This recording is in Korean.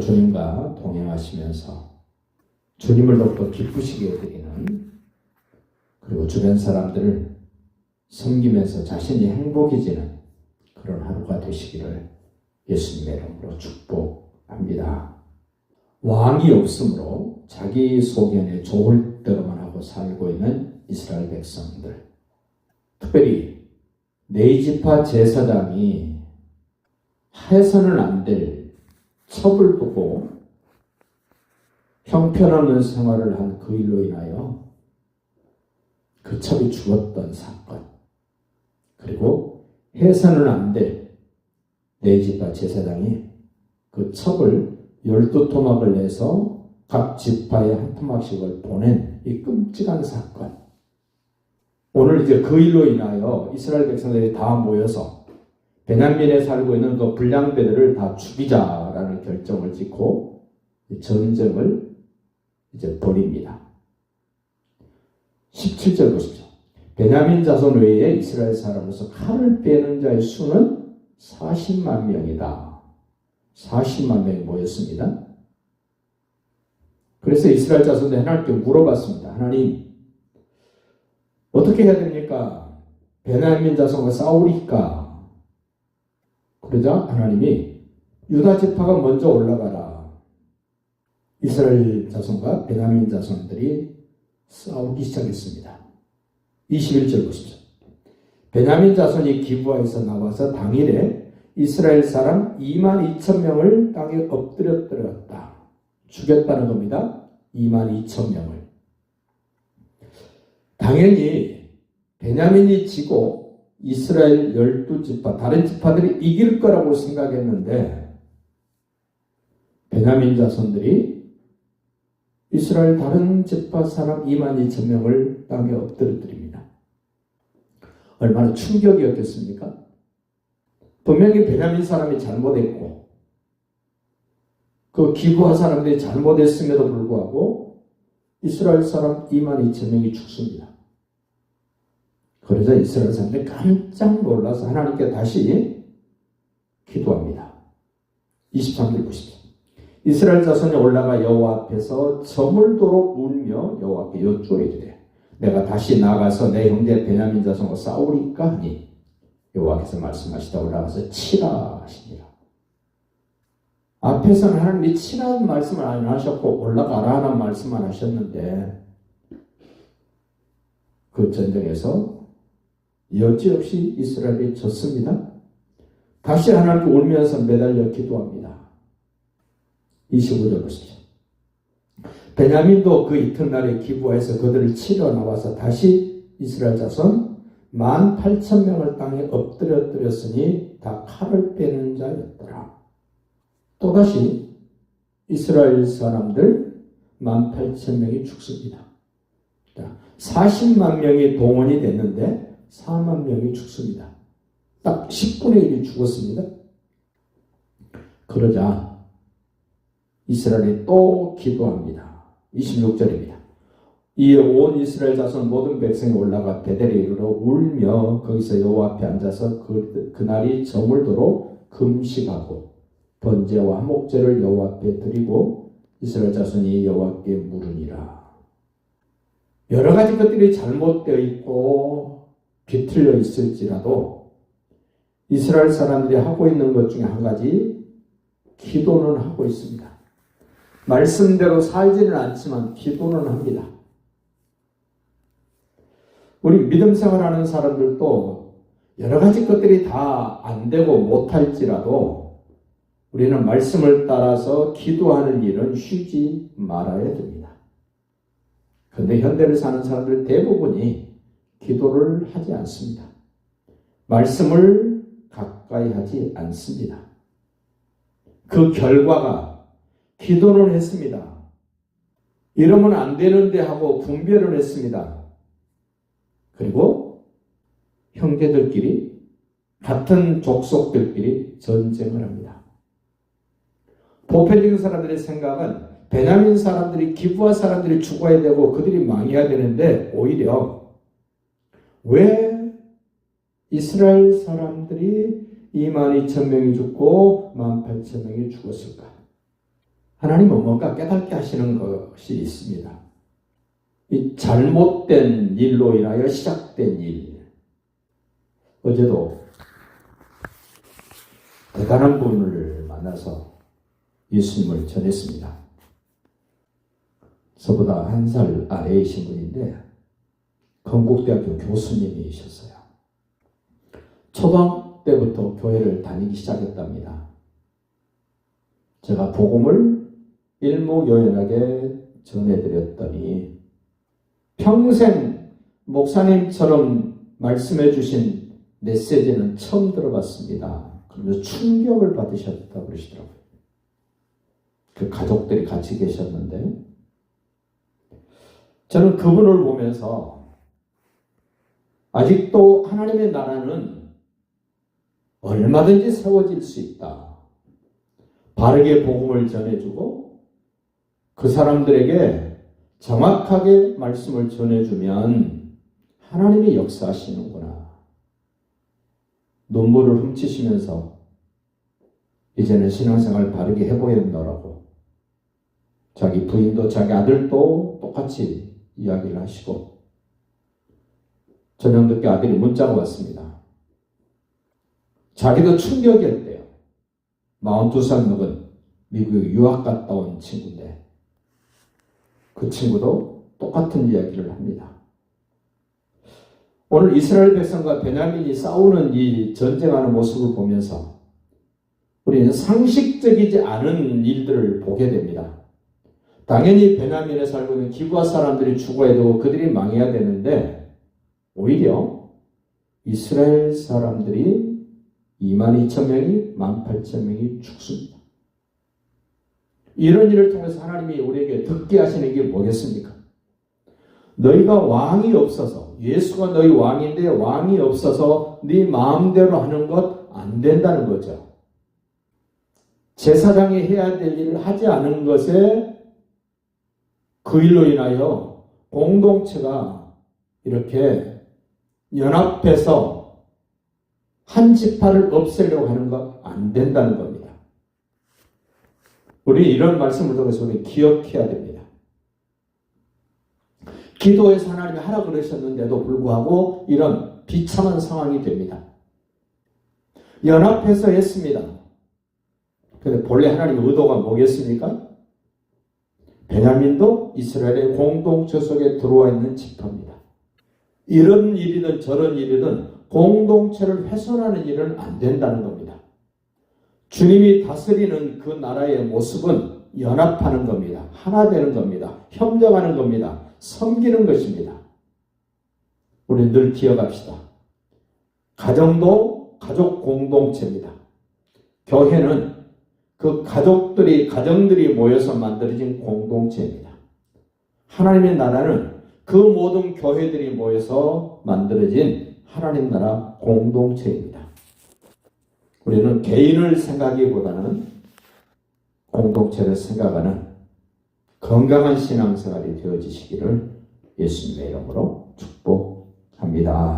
주님과 동행하시면서 주님을 더욱더 기쁘시게 해드리는 그리고 주변 사람들을 섬기면서 자신이 행복해지는 그런 하루가 되시기를 예수님의 이름으로 축복합니다. 왕이 없으므로 자기 소견에 좋을 대로만 하고 살고 있는 이스라엘 백성들. 특별히 네이지파 제사장이 해서는 안 될 첩을 두고 형편없는 생활을 한 그 일로 인하여 그 첩이 죽었던 사건. 그리고 해서는 안될 네이지파 제사장이 그 첩을 열두 토막을 내서 각 지파에 한 토막씩을 보낸 이 끔찍한 사건. 오늘 이제 그 일로 인하여 이스라엘 백성들이 다 모여서 베냐민에 살고 있는 그 불량배들을 다 죽이자 라는 결정을 짓고 전쟁을 이제 벌입니다. 17절 보십시오. 베냐민 자손 외에 이스라엘 사람으로서 칼을 빼는 자의 수는 40만 명이다. 40만 명이 모였습니다. 그래서 이스라엘 자손들 하나님께 물어봤습니다. 하나님, 어떻게 해야 됩니까? 베냐민 자손과 싸우리까? 그러자 하나님이 유다 지파가 먼저 올라가라. 이스라엘 자손과 베냐민 자손들이 싸우기 시작했습니다. 21절 보십시오. 베냐민 자손이 기부하에서 나와서 당일에 이스라엘 사람 2만 2천 명을 땅에 엎드려뜨렸다. 죽였다는 겁니다. 2만 2천 명을. 당연히 베냐민이 지고 이스라엘 열두 지파, 다른 지파들이 이길 거라고 생각했는데 베냐민 자손들이 이스라엘 다른 지파 사람 2만 2천 명을 땅에 엎드려뜨립니다. 얼마나 충격이었겠습니까? 분명히 베냐민 사람이 잘못했고 그 기부한 사람들이 잘못했음에도 불구하고 이스라엘 사람 2만 2천 명이 죽습니다. 그러자 이스라엘 사람들이 깜짝 놀라서 하나님께 다시 기도합니다. 23절 보십시오. 이스라엘 자손이 올라가 여호와 앞에서 저물도록 울며 여호와께 여쭈어 이르되 내가 다시 나가서 내 형제 베냐민 자손과 싸우리까 하니 여호와께서 말씀하시다 올라가서 치라 하시니라. 앞에서는 하나님이 치라는 말씀을 안 하셨고 올라가라 하는 말씀만 하셨는데 그 전쟁에서 여지없이 이스라엘이 졌습니다. 다시 하나님께 울면서 매달려 기도합니다. 25절 보십시오. 베냐민도 그 이튿날에 기부해서 그들을 치러 나와서 다시 이스라엘 자손 만 팔천 명을 땅에 엎드려뜨렸으니 다 칼을 빼는 자였더라. 또다시 이스라엘 사람들 만 팔천 명이 죽습니다. 40만 명이 동원이 됐는데 4만 명이 죽습니다. 딱 10분의 1이 죽었습니다. 그러자 이스라엘이 또 기도합니다. 26절입니다. 이에 온 이스라엘 자손 모든 백성이 올라가 베델에 이르러 울며 거기서 여호와 앞에 앉아서 그, 그날이 저물도록 금식하고 번제와 화목제를 여호와 앞에 드리고 이스라엘 자손이 여호와께 물으니라. 여러 가지 것들이 잘못되어 있고 비틀려 있을지라도 이스라엘 사람들이 하고 있는 것 중에 한 가지 기도는 하고 있습니다. 말씀대로 살지는 않지만 기도는 합니다. 우리 믿음 생활하는 사람들도 여러 가지 것들이 다 안 되고 못할지라도 우리는 말씀을 따라서 기도하는 일은 쉬지 말아야 됩니다. 그런데 현대를 사는 사람들 대부분이 기도를 하지 않습니다. 말씀을 가까이 하지 않습니다. 그 결과가 기도는 했습니다. 이러면 안 되는데 하고 분별을 했습니다. 그리고 형제들끼리 같은 족속들끼리 전쟁을 합니다. 보편적인 사람들의 생각은 베냐민 사람들이 기부한 사람들이 죽어야 되고 그들이 망해야 되는데 오히려 왜 이스라엘 사람들이 2만 2천 명이 죽고 1만 8천 명이 죽었을까? 하나님은 뭔가 깨닫게 하시는 것이 있습니다. 이 잘못된 일로 인하여 시작된 일. 어제도 대단한 분을 만나서 예수님을 전했습니다. 저보다 한 살 아래이신 분인데 건국대학교 교수님이셨어요. 초등 때부터 교회를 다니기 시작했답니다. 제가 복음을 일목요연하게 전해드렸더니 평생 목사님처럼 말씀해 주신 메시지는 처음 들어봤습니다. 그러면서 충격을 받으셨다고 그러시더라고요. 그 가족들이 같이 계셨는데 저는 그분을 보면서 아직도 하나님의 나라는 얼마든지 세워질 수 있다. 바르게 복음을 전해주고 그 사람들에게 정확하게 말씀을 전해주면 하나님이 역사하시는구나. 눈물을 훔치시면서 이제는 신앙생활 바르게 해보겠노라고 자기 부인도 자기 아들도 똑같이 이야기를 하시고 저녁 늦게 아들이 문자가 왔습니다. 자기도 충격이었대요. 42살 먹은 미국에 유학 갔다 온 친구인데 그 친구도 똑같은 이야기를 합니다. 오늘 이스라엘 백성과 베냐민이 싸우는 이 전쟁하는 모습을 보면서 우리는 상식적이지 않은 일들을 보게 됩니다. 당연히 베냐민에 살고 있는 기부하 사람들이 죽어야 되고 그들이 망해야 되는데 오히려 이스라엘 사람들이 2만 2천 명이 1만 8천 명이 죽습니다. 이런 일을 통해서 하나님이 우리에게 듣게 하시는 게 뭐겠습니까? 너희가 왕이 없어서 예수가 너희 왕인데 왕이 없어서 네 마음대로 하는 것 안 된다는 거죠. 제사장이 해야 될 일을 하지 않은 것에 그 일로 인하여 공동체가 이렇게 연합해서 한 지파를 없애려고 하는 것 안 된다는 겁니다. 우리 이런 말씀을 통해서 우리 기억해야 됩니다. 기도에서 하나님이 하라 그러셨는데도 불구하고 이런 비참한 상황이 됩니다. 연합해서 했습니다. 근데 본래 하나님의 의도가 뭐겠습니까? 베냐민도 이스라엘의 공동체 속에 들어와 있는 지파입니다. 이런 일이든 저런 일이든 공동체를 훼손하는 일은 안 된다는 겁니다. 주님이 다스리는 그 나라의 모습은 연합하는 겁니다. 하나 되는 겁니다. 협력하는 겁니다. 섬기는 것입니다. 우리 늘 기억합시다. 가정도 가족 공동체입니다. 교회는 그 가족들이, 가정들이 모여서 만들어진 공동체입니다. 하나님의 나라는 그 모든 교회들이 모여서 만들어진 하나님 나라 공동체입니다. 우리는 개인을 생각하기보다는 공동체를 생각하는 건강한 신앙생활이 되어지시기를 예수님의 이름으로 축복합니다.